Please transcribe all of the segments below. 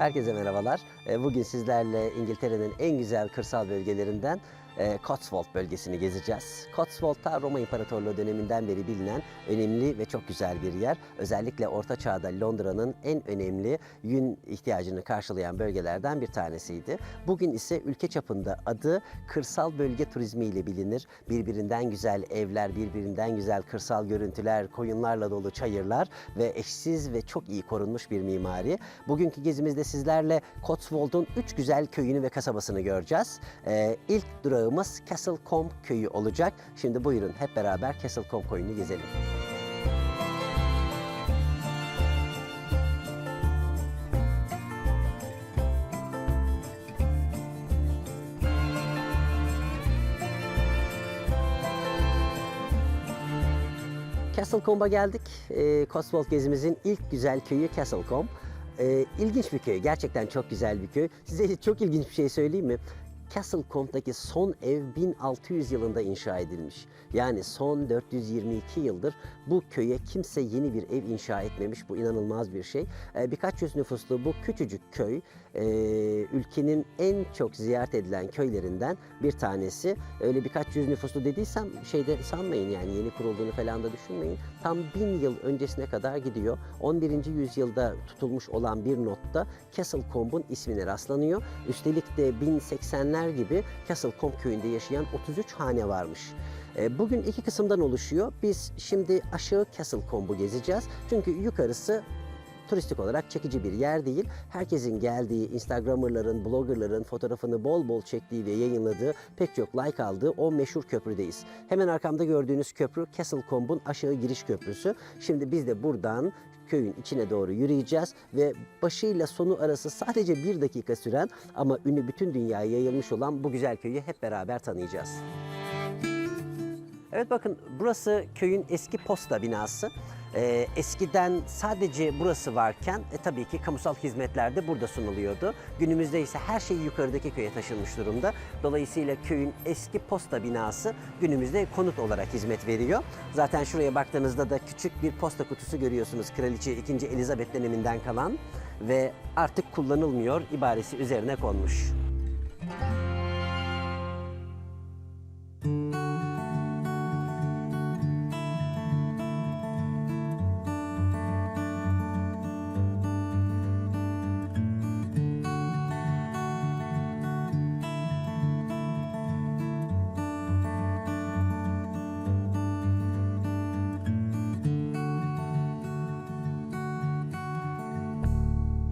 Herkese merhabalar. Ee, Bugün sizlerle İngiltere'nin en güzel kırsal bölgelerinden e, Cotswold bölgesini gezeceğiz. Cotswold Roma İmparatorluğu döneminden beri bilinen önemli ve çok güzel bir yer. Özellikle Orta Çağ'da Londra'nın en önemli yün ihtiyacını karşılayan bölgelerden bir tanesiydi. Bugün ise ülke çapında adı kırsal bölge turizmi ile bilinir. Birbirinden güzel evler, birbirinden güzel kırsal görüntüler, koyunlarla dolu çayırlar ve eşsiz ve çok iyi korunmuş bir mimari. Bugünkü gezimizde sizlerle Cotswold'un üç güzel köyünü ve kasabasını göreceğiz. Ee, ilk durağımız Castlecombe köyü olacak. Şimdi buyurun hep beraber Castlecombe köyünü gezelim. Castlecombe'a geldik. Ee, Cotswold gezimizin ilk güzel köyü Castlecombe. Ee, ilginç bir köy. Gerçekten çok güzel bir köy. Size çok ilginç bir şey söyleyeyim mi? Castlecombe'daki son ev 1600 yılında inşa edilmiş. Yani son 422 yıldır bu köye kimse yeni bir ev inşa etmemiş. Bu inanılmaz bir şey. Ee, birkaç yüz nüfuslu bu küçücük köy e, ülkenin en çok ziyaret edilen köylerinden bir tanesi. Öyle birkaç yüz nüfuslu dediysem şeyde sanmayın yani yeni kurulduğunu falan da düşünmeyin. Tam bin yıl öncesine kadar gidiyor. 11. yüzyılda tutulmuş olan bir notta Castlecombe'un ismine rastlanıyor. Üstelik de 1080'ler gibi Castlecombe köyünde yaşayan 33 hane varmış. E, Bugün iki kısımdan oluşuyor. Biz şimdi aşağı Castlecombe'u gezeceğiz. Çünkü yukarısı turistik olarak çekici bir yer değil. Herkesin geldiği, Instagrammerların, bloggerların fotoğrafını bol bol çektiği ve yayınladığı, pek çok like aldığı o meşhur köprüdeyiz. Hemen arkamda gördüğünüz köprü Castlecombe'un aşağı giriş köprüsü. Şimdi biz de buradan köyün içine doğru yürüyeceğiz ve başıyla sonu arası sadece bir dakika süren ama ünü bütün dünyaya yayılmış olan bu güzel köyü hep beraber tanıyacağız. Evet bakın burası köyün eski posta binası. Ee, eskiden sadece burası varken e, tabii ki kamusal hizmetler de burada sunuluyordu. Günümüzde ise her şey yukarıdaki köye taşınmış durumda. Dolayısıyla köyün eski posta binası günümüzde konut olarak hizmet veriyor. Zaten şuraya baktığınızda da küçük bir posta kutusu görüyorsunuz. Kraliçe 2. Elizabeth döneminden kalan ve artık kullanılmıyor ibaresi üzerine konmuş.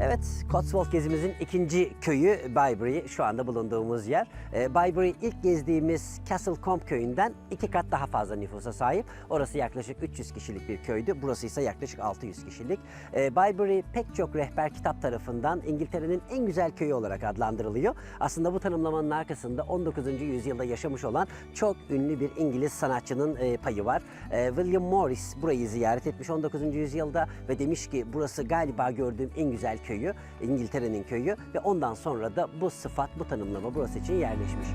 Evet, Cotswold gezimizin ikinci köyü Bybury, şu anda bulunduğumuz yer. Ee, Bybury ilk gezdiğimiz Castlecombe köyünden iki kat daha fazla nüfusa sahip. Orası yaklaşık 300 kişilik bir köydü, burası ise yaklaşık 600 kişilik. Ee, Bybury pek çok rehber kitap tarafından İngiltere'nin en güzel köyü olarak adlandırılıyor. Aslında bu tanımlamanın arkasında 19. yüzyılda yaşamış olan çok ünlü bir İngiliz sanatçının e, payı var. Ee, William Morris burayı ziyaret etmiş 19. yüzyılda ve demiş ki burası galiba gördüğüm en güzel köyü, İngiltere'nin köyü ve ondan sonra da bu sıfat, bu tanımlama burası için yerleşmiş.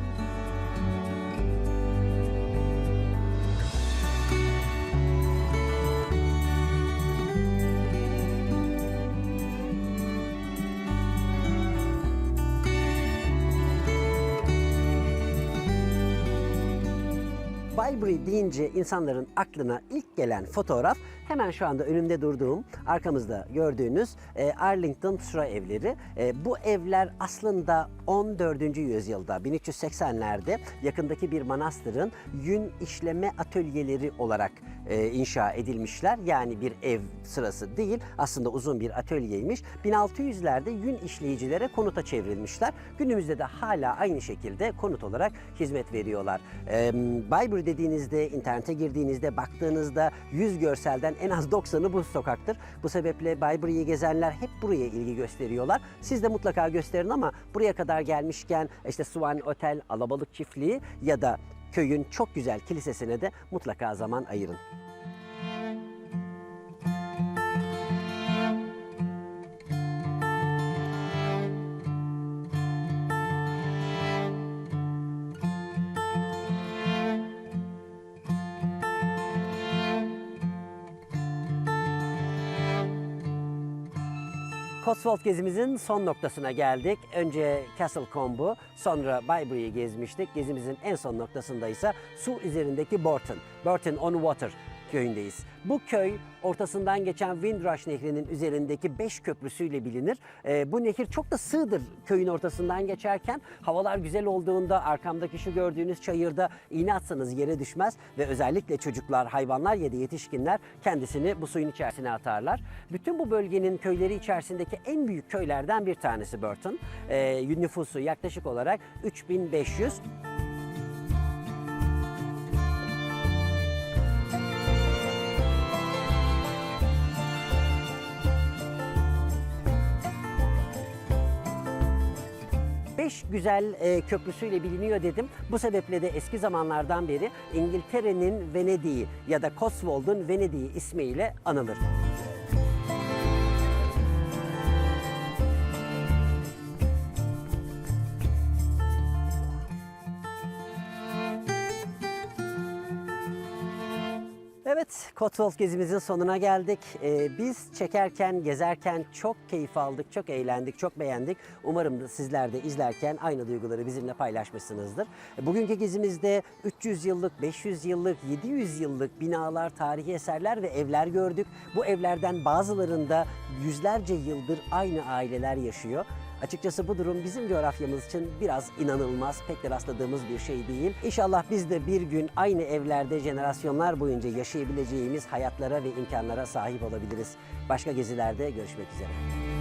Bybury deyince insanların aklına ilk gelen fotoğraf hemen şu anda önümde durduğum, arkamızda gördüğünüz e, Arlington Sura evleri. E, bu evler aslında 14. yüzyılda 1380'lerde yakındaki bir manastırın yün işleme atölyeleri olarak e, inşa edilmişler. Yani bir ev sırası değil aslında uzun bir atölyeymiş. 1600'lerde yün işleyicilere konuta çevrilmişler. Günümüzde de hala aynı şekilde konut olarak hizmet veriyorlar. E, Bybury dediğinizde, internete girdiğinizde, baktığınızda yüz görselden en az 90'ı bu sokaktır. Bu sebeple Bybury'yi gezenler hep buraya ilgi gösteriyorlar. Siz de mutlaka gösterin ama buraya kadar gelmişken işte Swan Otel, Alabalık Çiftliği ya da köyün çok güzel kilisesine de mutlaka zaman ayırın. Cotswold gezimizin son noktasına geldik. Önce Castle Combe'u, sonra Bybury'yi gezmiştik. Gezimizin en son noktasında ise su üzerindeki Burton, Burton on Water köyündeyiz. Bu köy ortasından geçen Windrush Nehri'nin üzerindeki beş köprüsüyle bilinir. Ee, bu nehir çok da sığdır köyün ortasından geçerken havalar güzel olduğunda arkamdaki şu gördüğünüz çayırda iğne atsanız yere düşmez ve özellikle çocuklar, hayvanlar ya da yetişkinler kendisini bu suyun içerisine atarlar. Bütün bu bölgenin köyleri içerisindeki en büyük köylerden bir tanesi Burton. Ee, nüfusu yaklaşık olarak 3500. Beş güzel e, köprüsüyle biliniyor dedim. Bu sebeple de eski zamanlardan beri İngiltere'nin Venedik'i ya da Cotswold'un Venedik'i ismiyle anılır. Evet, Cotswold gezimizin sonuna geldik. Ee, biz çekerken, gezerken çok keyif aldık, çok eğlendik, çok beğendik. Umarım da sizler de izlerken aynı duyguları bizimle paylaşmışsınızdır. Bugünkü gezimizde 300 yıllık, 500 yıllık, 700 yıllık binalar, tarihi eserler ve evler gördük. Bu evlerden bazılarında yüzlerce yıldır aynı aileler yaşıyor. Açıkçası bu durum bizim coğrafyamız için biraz inanılmaz, pek de rastladığımız bir şey değil. İnşallah biz de bir gün aynı evlerde jenerasyonlar boyunca yaşayabileceğimiz hayatlara ve imkanlara sahip olabiliriz. Başka gezilerde görüşmek üzere.